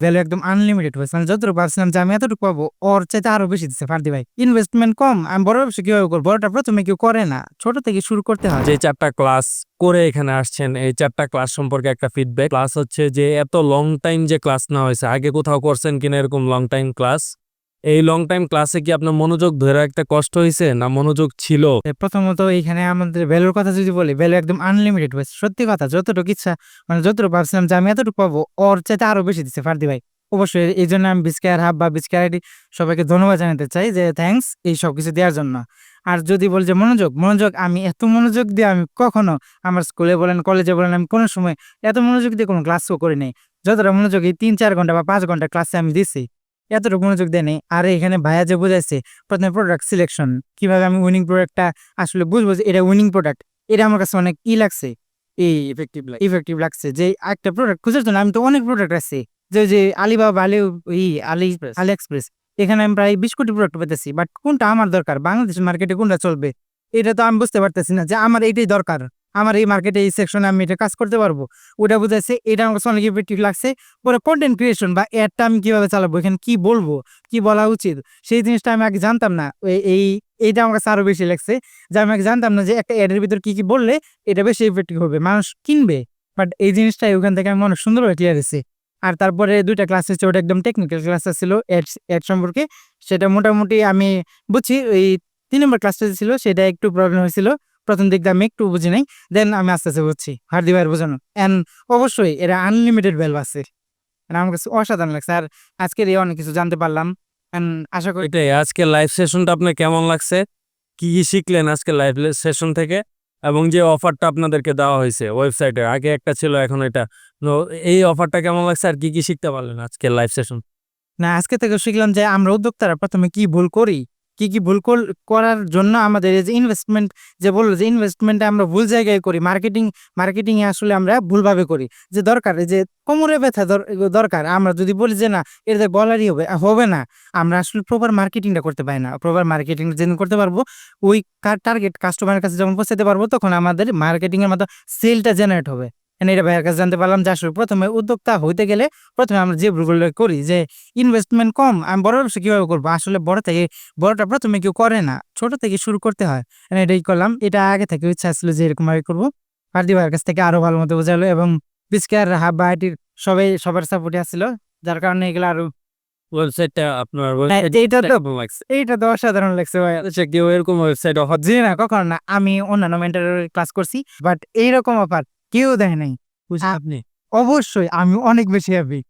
Value একদম unlimited হয়েছে। মানে যতটুকু ভাবছিলাম যে আমি এতটুকু পাবো, ওর চাইতে আরও বেশি দিচ্ছে। ফার্দি ভাই ইনভেস্টমেন্ট কম, আমি বড় ব্যবসা কীভাবে করব? বড়টা প্রথমে কেউ করে না। ছোট থেকে শুরু করতে হয়। যে চারটা ক্লাস করে এখানে আসছেন, এই চারটা ক্লাস সম্পর্কে একটা ফিডব্যাক ক্লাস হচ্ছে যে এত লং টাইম যে ক্লাস না হয়েছে, আগে কোথাও করছেন কিনা এরকম লং টাইম ক্লাস এই লং টাইম ক্লাসে কি আপনার মনোযোগ ধরে রাখতে কষ্ট হয়েছে না মনোযোগ ছিল? প্রথমত এইখানে আমাদের ভ্যালুর কথা যদি বলি ভ্যালু একদম আনলিমিটেড হয়েছে সত্যি কথা, যতটুকু ইচ্ছা মানে যতটুকু ভাবছিলাম যে আমি এতটুকু পাবো, ওর চাইতে আরও বেশি দিচ্ছে ফার্দি ভাই। অবশ্যই এই জন্য আমি বিস্কার হাব বা বিস্কার আইডি সবাইকে ধন্যবাদ জানাতে চাই যে থ্যাঙ্কস এই সব কিছু দেওয়ার জন্য। আর যদি বল যে মনোযোগ মনোযোগ আমি এত মনোযোগ দিয়ে আমি কখনো আমার স্কুলে বলেন কলেজে বলেন, আমি কোনো সময় এত মনোযোগ দিয়ে কোনো ক্লাসও করি নাই। যতটা মনোযোগ এই তিন চার ঘণ্টা বা পাঁচ ঘণ্টা ক্লাসে আমি দিছি এতটুকু মনোযোগ দেয়নি আর এখানে ভাইয়া যে বোঝাইছে, প্রথমে প্রোডাক্ট সিলেকশন কীভাবে আমি উইনিং প্রোডাক্টটা আসলে বুঝব যে এটা উইনিং প্রোডাক্ট এটা আমার কাছে অনেক ই লাগছে। এই ইফেক্টিভ ইফেক্টিভ লাগছে যে একটা প্রোডাক্ট খুঁজার জন্য আমি তো অনেক প্রোডাক্ট আছে। যে যে আলিবাবা আলি ই আলি আলি এক্সপ্রেস এখানে আমি প্রায় বিশ কোটি প্রোডাক্ট পেতেছি বাট কোনটা আমার দরকার? বাংলাদেশের মার্কেটে কোনটা চলবে? এটা তো আমি বুঝতে পারতেছি না যে আমার এটাই দরকার। আমার এই মার্কেটে এই সেকশনে আমি এটা কাজ করতে পারব। ওটা বুঝাইছে, এটা আমার কাছে অনেক ইফেক্টিভ লাগছে। পরে কন্টেন্ট ক্রিয়েশন বা অ্যাডটা আমি কীভাবে চালাবো, এখানে কি বলব, কি বলা উচিত, সেই জিনিসটা আমি আগে জানতাম না। এই- এই, এইটা আমার কাছে আরও বেশি লাগছে যে আমি আগে জানতাম না যে একটা অ্যাডের ভিতর কী কী বললে এটা বেশি ইফেক্টিভ হবে। মানুষ কিনবে বাট এই জিনিসটাই ওখান থেকে আমি অনেক সুন্দরভাবে ক্লিয়ার হয়েছে। আর তারপরে দুইটা ক্লাস হচ্ছে ওটা একদম টেকনিক্যাল ক্লাস ছিল অ্যাড সম্পর্কে। সেটা মোটামুটি আমি বুঝছি, ওই তিন নম্বর ক্লাসটা ছিল, সেটা একটু প্রবলেম হয়েছিল। প্রথম দিক আমি একটু বুঝি নাই দেন আমি আস্তে আস্তে বুঝছি। হার্দি ভাইয়ের বোঝানো। অ্যান্ড অবশ্যই এরা আনলিমিটেড ভ্যালু আছে। আমার কাছে অসাধারণ লাগছে। আর আজকের এই অনেক কিছু জানতে পারলাম। And আশা করি এটাই আজকে লাইভ সেশনটা আপনার কেমন লাগছে? কি কি শিখলেন আজকে লাইভ সেশন থেকে? এবং যে অফারটা আপনাদেরকে দেওয়া হয়েছে ওয়েবসাইটে আগে একটা ছিল এখন এটা। তো এই অফারটা কেমন লাগছে? আর কি কি শিখতে পারলেন আজকে লাইভ সেশন না আজকে থেকে শিখলাম যে আমরা উদ্যোক্তারা প্রথমে কি ভুল করি? কি কি ভুল কর- করার জন্য আমাদের এই যে ইনভেস্টমেন্ট যে বলল যে ইনভেস্টমেন্ট আমরা ভুল জায়গায় করি মার্কেটিং মার্কেটিং এ আসলে আমরা ভুলভাবে করি। যে দরকার যে কোমরে ব্যথা দর- দরকার, আমরা যদি বলি যে না এটা বলারই হবে হবে না, আমরা আসলে প্রপার মার্কেটিংটা করতে পারি না। প্রপার মার্কেটিং যেদিন করতে পারব, ওই টার্গেট কাস্টমারের কাছে যখন পৌঁছাতে পারব, তখন আমাদের মার্কেটিংয়ের মতো সেলটা জেনারেট হবে। এটা ভাইয়ের কাছে জানতে পারলাম যে আসলে প্রথমে উদ্যোক্তা হইতে গেলে প্রথমে আমরা যে ভুলগুলো করি যে ইনভেস্টমেন্ট কম আমি বড় ব্যবসা কীভাবে করব? আসলে বড় থেকে বড়টা প্রথমে কেউ করে না ছোট থেকে শুরু করতে হয়। এটাই করলাম। এটা আগে থেকে ইচ্ছা ছিল যে এরকম ভাবে করব। পার্দি ভাইয়ের কাছ থেকে আরও ভালো মতো বোঝালো এবং বিস্কার হাব বা আইটির সবাই সবার সাপোর্টে আসছিল। যার কারণে এগুলো আরও ওয়েবসাইটটা আপনার হ্যাঁ, এইটা তো এইটা তো অসাধারণ লাগছে ভাই। আচ্ছা কেউ এরকম ওয়েবসাইট অফার জি না কখনো না। আমি অন্যান্য মেন্টারের ক্লাস করছি বাট এইরকম অফার কেউ দেয় নাই। বুঝছেন আপনি? অবশ্যই আমি অনেক বেশি হ্যাপি